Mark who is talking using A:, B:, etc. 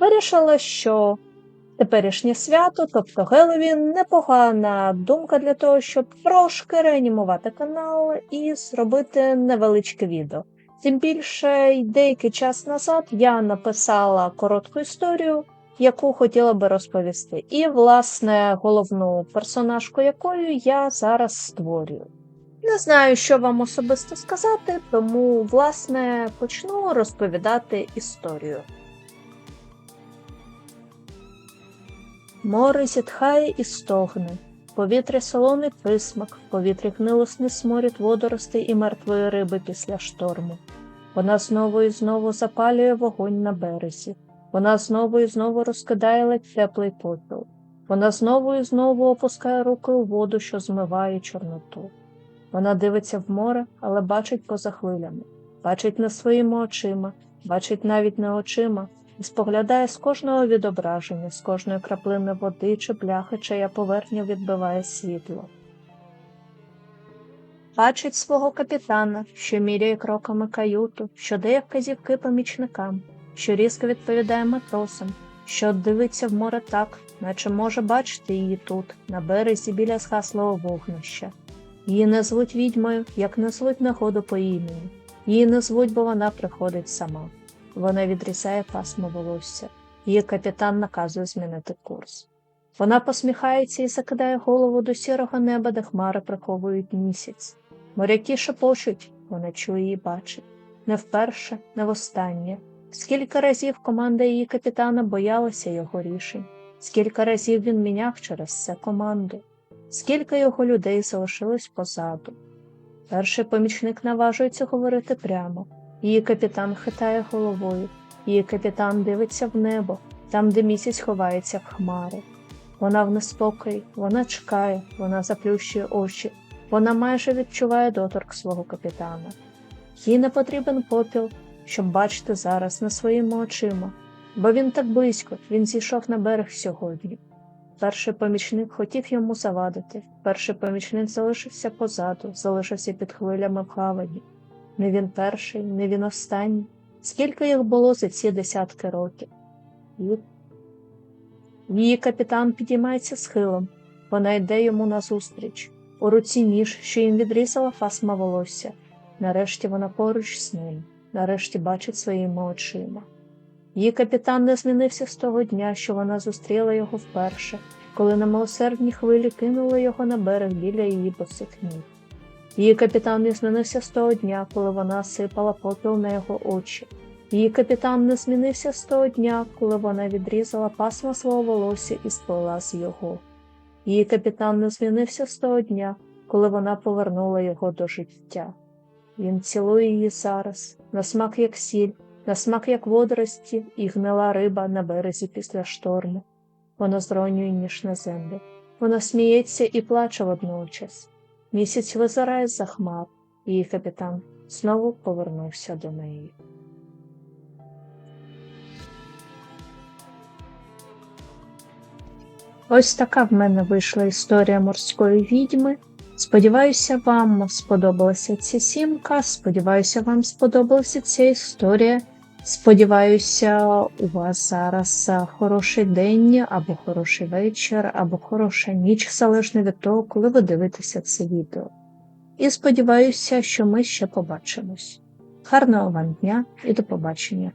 A: вирішила, що теперішнє свято, тобто Геловін, непогана думка для того, щоб трошки реанімувати канал і зробити невеличке відео. Тим більше, деякий час назад я написала коротку історію, яку хотіла би розповісти, і, власне, головну персонажку якою я зараз створюю. Не знаю, що вам особисто сказати, тому, власне, почну розповідати історію. Море зітхає і стогне, в повітрі солоний присмак, в повітрі гнилосний сморід водоростей і мертвої риби після шторму. Вона знову і знову запалює вогонь на березі. Вона знову і знову розкидає ледь теплий попіл. Вона знову і знову опускає руки у воду, що змиває чорноту. Вона дивиться в море, але бачить поза хвилями, бачить не своїми очима, бачить навіть не очима, і споглядає з кожного відображення, з кожної краплини води чи пляхи, чия поверхня відбиває світло. Бачить свого капітана, що міряє кроками каюту, що дає вказівки помічникам, що різко відповідає матросам, що дивиться в море так, наче може бачити її тут, на березі біля згаслого вогнища. Її не звуть відьмою, як не звуть нагоду по імені. Її не звуть, бо вона приходить сама. Вона відрізає пасмо волосся. Її капітан наказує змінити курс. Вона посміхається і закидає голову до сірого неба, де хмари приховують місяць. Моряки шепочуть, вона чує і бачить. Не вперше, не востаннє. Скільки разів команда її капітана боялася його рішень, скільки разів він міняв через це команду, скільки його людей залишилось позаду. Перший помічник наважується говорити прямо. Її капітан хитає головою, її капітан дивиться в небо, там, де місяць ховається в хмари. Вона в неспокої, вона чекає, вона заплющує очі, вона майже відчуває доторк свого капітана. Їй не потрібен попіл, щоб бачити зараз не своїми очима, бо він так близько, він зійшов на берег сьогодні. Перший помічник хотів йому завадити, перший помічник залишився позаду, залишився під хвилями в гавані. Не він перший, не він останній. Скільки їх було за ці десятки років? Її капітан підіймається схилом, вона йде йому назустріч. У руці ніж, що їм відрізала фасма волосся. Нарешті вона поруч з ним, нарешті бачить своїми очима. Її капітан не змінився з того дня, що вона зустріла його вперше, коли на милосердній хвилі кинула його на берег біля її босих ніг. Її капітан не змінився з того дня, коли вона сипала попіл на його очі. Її капітан не змінився з того дня, коли вона відрізала пасма свого волосся і сплела з його. Її капітан не змінився з того дня, коли вона повернула його до життя. Він цілує її зараз, на смак як сіль, на смак як водорості і гнила риба на березі після шторму. Вона зронює ніж на землю. Вона сміється і плаче водночас. Місяць визирає за хмар, її капітан знову повернувся до неї. Ось така в мене вийшла історія морської відьми. Сподіваюся, вам сподобалася ця сімка. Сподіваюся, вам сподобалася ця історія. Сподіваюся, у вас зараз хороший день, або хороший вечір, або хороша ніч, залежно від того, коли ви дивитеся це відео. І сподіваюся, що ми ще побачимось. Гарного вам дня і до побачення!